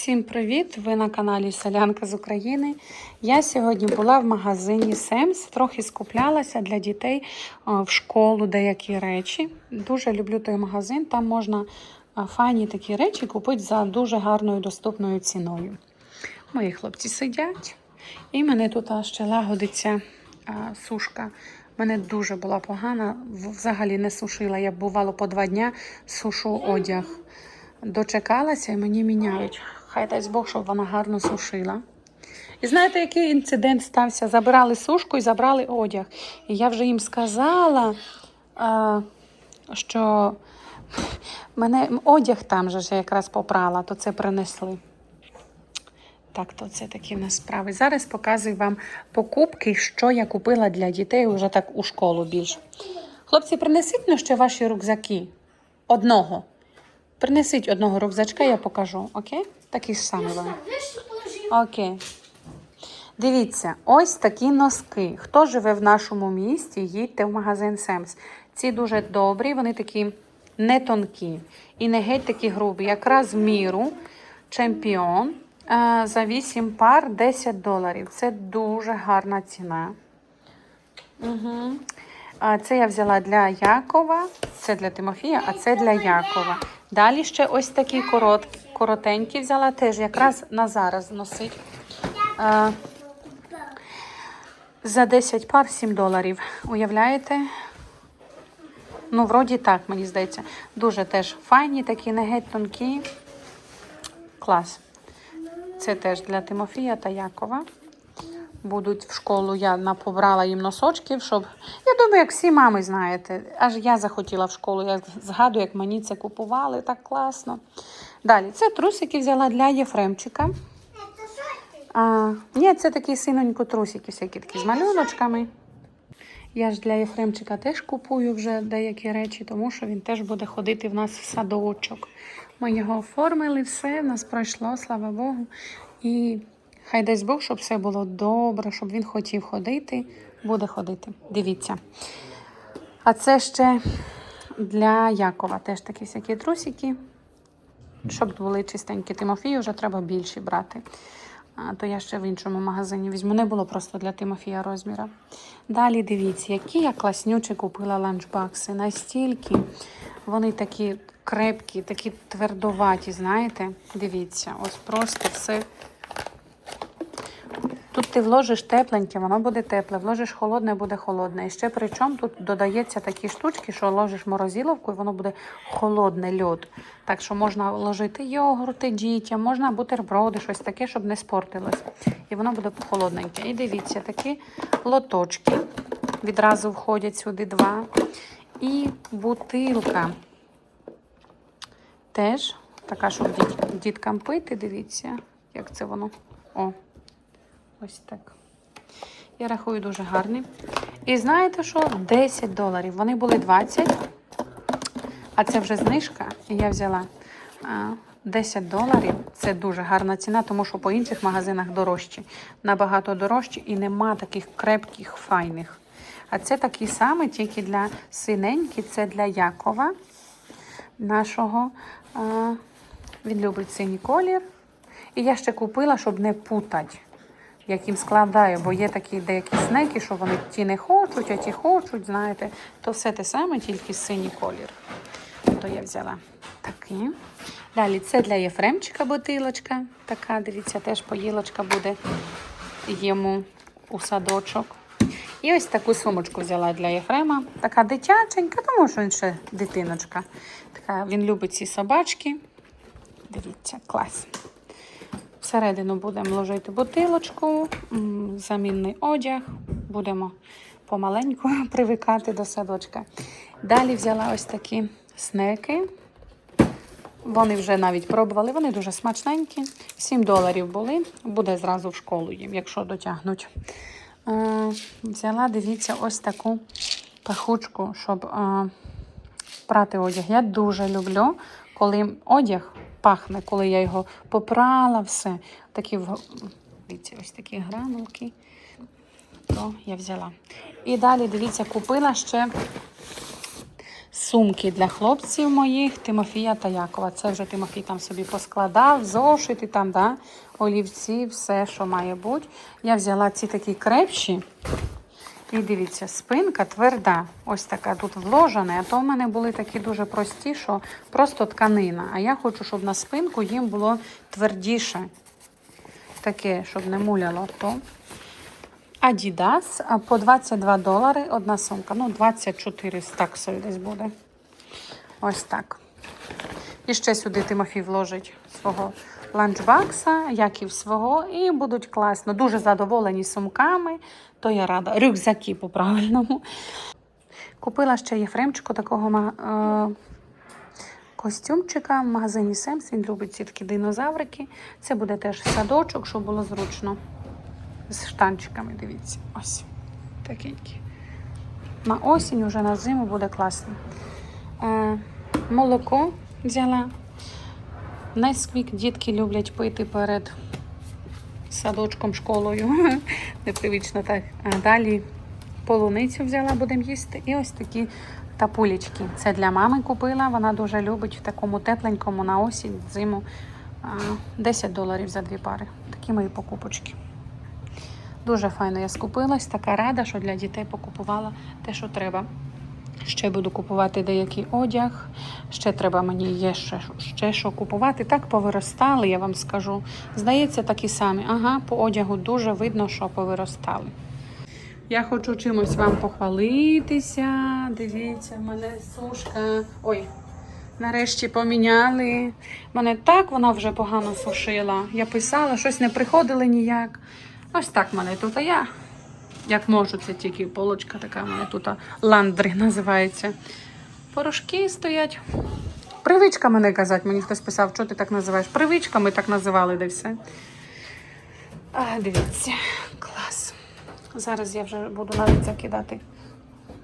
Всім привіт! Ви на каналі Селянка з України. Я сьогодні була в магазині Семс, трохи скуплялася для дітей в школу деякі речі. Дуже люблю той магазин. Там можна а, файні такі речі купити за дуже гарною доступною ціною. Мої хлопці сидять, і мене тут ще лагодиться сушка. Мене дуже була погана, взагалі не сушила. Я бувало по два дня сушу одяг. Дочекалася і мені міняють. Хай дасть Бог, щоб вона гарно сушила. І знаєте, який інцидент стався? Забирали сушку і забрали одяг. І я вже їм сказала, що мене одяг там же ж якраз попрала, то це принесли. Так, то це такі в нас справи. Зараз показую вам покупки, що я купила для дітей вже так у школу більш. Хлопці, принесіть ну, ще ваші рюкзаки. Одного. Принесіть одного рюкзачка, я покажу. Окей? Такі ж самі вони. Окей. Дивіться, ось такі носки. Хто живе в нашому місті, їдьте в магазин Семс. Ці дуже добрі, вони такі не тонкі і не геть такі грубі. Якраз в міру чемпіон за 8 пар 10 доларів. Це дуже гарна ціна. Угу. Це я взяла для Якова, це для Тимофія, а це для Якова. Далі ще ось такі корот, коротенькі взяла, теж якраз на зараз носить. А, за 10 пар 7 доларів. Уявляєте? Ну, вроді так, мені здається. Дуже теж файні, такі не геть тонкі. Клас. Це теж для Тимофія та Якова. Будуть в школу, я напобрала їм носочків, щоб. Я думаю, як всі мами знаєте. Аж я захотіла в школу. Я згадую, як мені це купували, так класно. Далі, це трусики взяла для Єфремчика. А, ні, це такі синонько трусики, всякі такі з малюночками. Я ж для Єфремчика теж купую вже деякі речі, тому що він теж буде ходити в нас в садочок. Ми його оформили, все в нас пройшло, слава Богу. І хай дасть Бог, щоб все було добре, щоб він хотів ходити, буде ходити. Дивіться. А це ще для Якова теж такі всякі трусики. Щоб були чистенькі Тимофію, вже треба більші брати. А, то я ще в іншому магазині візьму. Не було просто для Тимофія розміра. Далі дивіться, які я класнючі купила ланчбакси. Настільки вони такі крепкі, такі твердоваті, знаєте? Дивіться, ось просто все. Тут ти вложиш тепленьке, воно буде тепле, вложиш холодне, буде холодне. І ще причому тут додається такі штучки, що ложиш морозиловку і воно буде холодне льод. Так що можна вложити йогурти дітям, можна бутерброди, щось таке, щоб не спортилось. І воно буде холодненьке. І дивіться, такі лоточки. Відразу входять сюди два. І бутилка. Теж така, щоб діткам пити. Дивіться, як це воно. О. Ось так. Я рахую дуже гарні. І знаєте що? 10 доларів. Вони були 20, а це вже знижка. І я взяла 10 доларів. Це дуже гарна ціна, тому що по інших магазинах дорожчі. Набагато дорожчі і нема таких крепких, файних. А це такі самі, тільки для синенькі, це для Якова, нашого. Він любить синій колір. І я ще купила, щоб не путати як їм складаю, бо є такі деякі снеки, що вони ті не хочуть, а ті хочуть, знаєте, то все те саме, тільки синій колір. То я взяла такі. Далі це для Єфремчика бутилочка. Така, дивіться, теж поїлочка буде йому у садочок. І ось таку сумочку взяла для Єфрема. Така дитяченька, тому що він ще дитиночка. Така, він любить ці собачки. Дивіться, клас. Всередину будемо ложити бутилочку, замінний одяг. Будемо помаленьку привикати до садочка. Далі взяла ось такі снеки. Вони вже навіть пробували, вони дуже смачненькі. 7 доларів були. Буде зразу в школу їм, якщо дотягнуть. Е, взяла, дивіться, ось таку пахучку, щоб е, прати одяг. Я дуже люблю, коли одяг пахне, коли я його попрала, все. Такі дивіться, ось такі гранулки. То я взяла. І далі, дивіться, купила ще сумки для хлопців моїх Тимофія та Якова. Це вже Тимофій там собі поскладав, зошити там, да, олівці, все, що має бути. Я взяла ці такі крепші. І дивіться, спинка тверда, ось така тут вложена. А то в мене були такі дуже прості, що просто тканина. А я хочу, щоб на спинку їм було твердіше. Таке, щоб не муляло. То Adidas по 22 долари одна сумка. Ну, 24 з таксою десь буде. Ось так. І ще сюди Тимофій вложить свого ланчбакса, як і в свого, і будуть класно. Дуже задоволені сумками, то я рада. Рюкзаки по-правильному. Купила ще Єфремчику такого е, костюмчика в магазині Семс. Він любить ці такі динозаврики. Це буде теж садочок, щоб було зручно. З штанчиками, дивіться. Ось. Такенькі. На осінь, вже на зиму буде класно. Е, молоко взяла. Несквік дітки люблять пити перед садочком, школою. Непривично так. А далі полуницю взяла, будемо їсти. І ось такі тапулечки. Це для мами купила. Вона дуже любить в такому тепленькому на осінь, зиму. 10 доларів за дві пари. Такі мої покупочки. Дуже файно я скупилась, така рада, що для дітей покупувала те, що треба. Ще буду купувати деякий одяг. Ще треба мені є ще, ще що купувати. Так повиростали, я вам скажу. Здається, такі самі. Ага, по одягу дуже видно, що повиростали. Я хочу чимось вам похвалитися. Дивіться, в мене сушка. Ой, нарешті поміняли. Мене так вона вже погано сушила. Я писала, щось не приходили ніяк. Ось так мене тут. А я як можу, це тільки полочка така мене тут ландри називається. Порошки стоять. Привичка мене казати, мені хтось писав, що ти так називаєш. Привичка ми так називали, де все. А, дивіться, клас. Зараз я вже буду навіть закидати,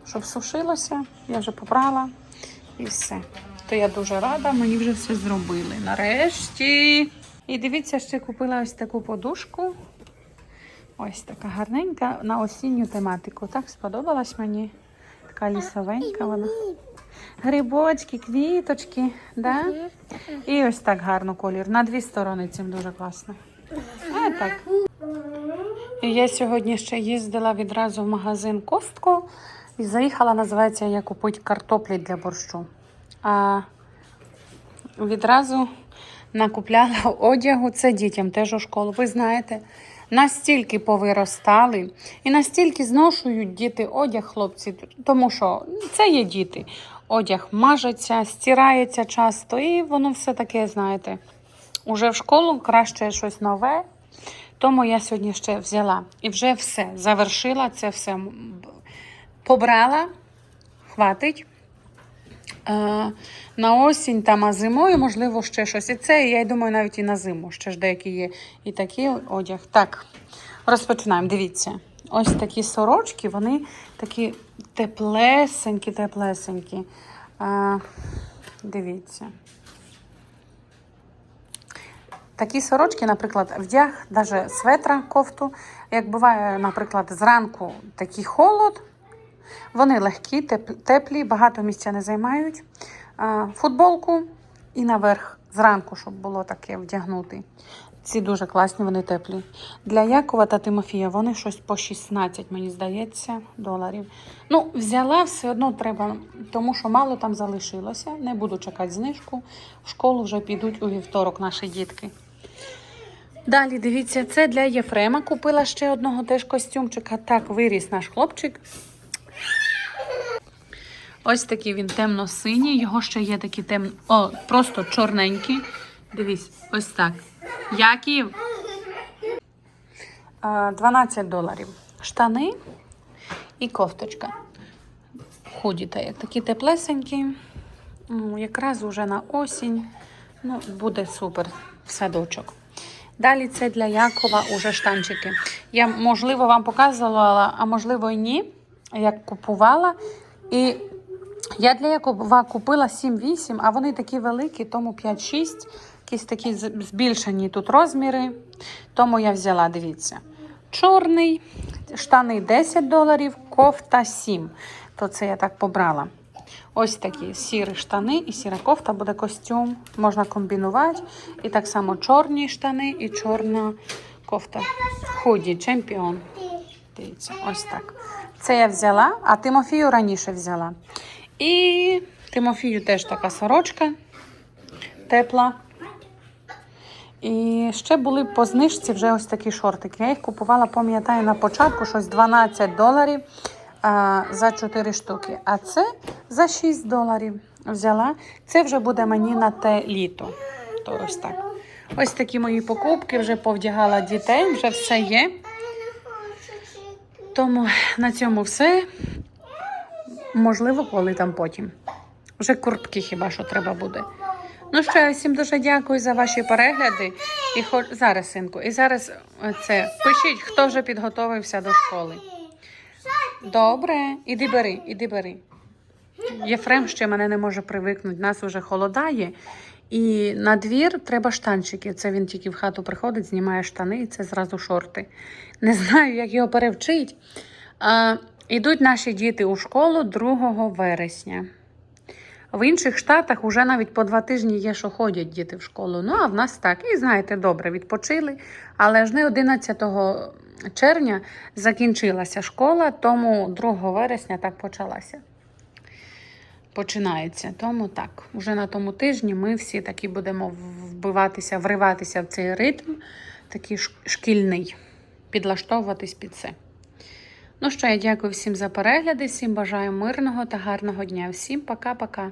щоб сушилося. Я вже попрала і все. То я дуже рада, мені вже все зробили. Нарешті. І дивіться, ще купила ось таку подушку. Ось така гарненька на осінню тематику. Так сподобалась мені. Така лісовенька вона. Грибочки, квіточки, да? І ось так гарно колір. На дві сторони цим дуже класно. А так. Я сьогодні ще їздила відразу в магазин Костко і заїхала, називається я купити картоплі для борщу. А відразу накупляла одягу. Це дітям теж у школу. Ви знаєте, настільки повиростали і настільки зношують діти одяг, хлопці, тому що це є діти. Одяг мажеться, стирається часто, і воно все таке, знаєте, уже в школу краще щось нове. Тому я сьогодні ще взяла і вже все завершила це все. Побрала, хватить. Е, на осінь там, а зимою, можливо, ще щось. І це, я думаю, навіть і на зиму. Ще ж деякі є і такий одяг. Так, розпочинаємо. Дивіться. Ось такі сорочки, вони такі теплесенькі, теплесенькі. Е, дивіться. Такі сорочки, наприклад, вдяг, навіть светра, кофту. Як буває, наприклад, зранку такий холод, вони легкі, теплі, багато місця не займають. Футболку і наверх зранку, щоб було таке вдягнути. Ці дуже класні, вони теплі. Для Якова та Тимофія вони щось по 16, мені здається, доларів. Ну, взяла все одно треба, тому що мало там залишилося. Не буду чекати знижку. В школу вже підуть у вівторок наші дітки. Далі, дивіться, це для Єфрема. Купила ще одного теж костюмчика. Так, виріс наш хлопчик. Ось такий він темно-синій. Його ще є такі темно. О, просто чорненькі. Дивись, ось так. Яків. 12 доларів. Штани і кофточка. Худі та як такі теплесенькі. Ну, якраз уже на осінь. Ну, буде супер садочок. Далі це для Якова уже штанчики. Я, можливо, вам показувала, а можливо, і ні. Як купувала. І я для Якова купила 7-8, а вони такі великі, тому 5-6. Якісь такі збільшені тут розміри. Тому я взяла, дивіться. Чорний, штани 10 доларів, кофта 7. То це я так побрала. Ось такі сірі штани і сіра кофта буде костюм. Можна комбінувати. І так само чорні штани і чорна кофта. Худі, чемпіон. Дивіться, ось так. Це я взяла, а Тимофію раніше взяла. І Тимофію теж така сорочка тепла. І ще були по знижці вже ось такі шортики. Я їх купувала, пам'ятаю, на початку щось 12 доларів а, за 4 штуки. А це за 6 доларів взяла. Це вже буде мені на те літо. То ось так. Ось такі мої покупки, вже повдягала дітей, вже все є. Тому на цьому все. Можливо, коли там потім. Вже куртки хіба що треба буде. Ну що, я всім дуже дякую за ваші перегляди. І хо... зараз, синку, і зараз е, це пишіть, хто вже підготовився до школи. Добре, іди бери, іди бери. Єфрем ще мене не може привикнути, нас вже холодає. І на двір треба штанчики. Це він тільки в хату приходить, знімає штани, і це зразу шорти. Не знаю, як його перевчить. Ідуть наші діти у школу 2 вересня. В інших штатах вже навіть по два тижні є, що ходять діти в школу. Ну, а в нас так. І знаєте, добре, відпочили. Але ж не 11 червня закінчилася школа, тому 2 вересня так почалася. Починається. Тому так, уже на тому тижні ми всі такі будемо вбиватися, вриватися в цей ритм, такий шкільний, підлаштовуватись під це. Ну що, я дякую всім за перегляди, всім бажаю мирного та гарного дня. Всім пока-пока.